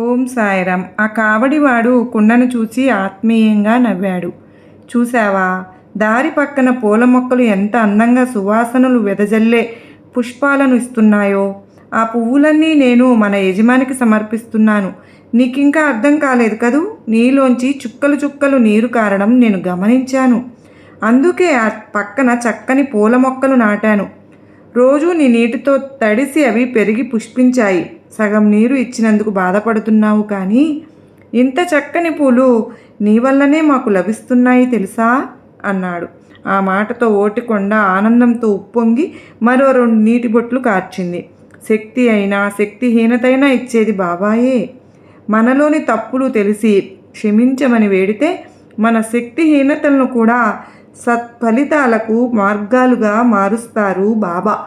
ఓం సాయిరామ్. ఆ కావడివాడు కుండను చూసి ఆత్మీయంగా నవ్వాడు. చూశావా? దారి పక్కన పూల మొక్కలు ఎంత అందంగా సువాసనలు వెదజల్లే పుష్పాలను ఇస్తున్నాయో. ఆ పువ్వులన్నీ నేను మన యజమానికి సమర్పిస్తున్నాను. నీకింకా అర్థం కాలేదు కదూ? నీలోంచి చుక్కలు చుక్కలు నీరు కారడం నేను గమనించాను. అందుకే ఆ పక్కన చక్కని పూల మొక్కలు నాటాను. రోజు నీ నీటితో తడిసి అవి పెరిగి పుష్పించాయి. సగం నీరు ఇచ్చినందుకు బాధపడుతున్నావు కానీ ఇంత చక్కని పూలు నీ వల్లనే మాకు లభిస్తున్నాయి తెలుసా? అన్నాడు. ఆ మాటతో ఓటికొండ ఆనందంతో ఉప్పొంగి మరో రెండు నీటి బొట్లు కార్చింది. శక్తి అయినా శక్తిహీనతైనా ఇచ్చేది బాబాయే. మనలోని తప్పులు తెలిసి క్షమించమని వేడితే మన శక్తిహీనతలను కూడా సత్ఫలితాలకు మార్గాలుగా మారుస్తారు బాబా.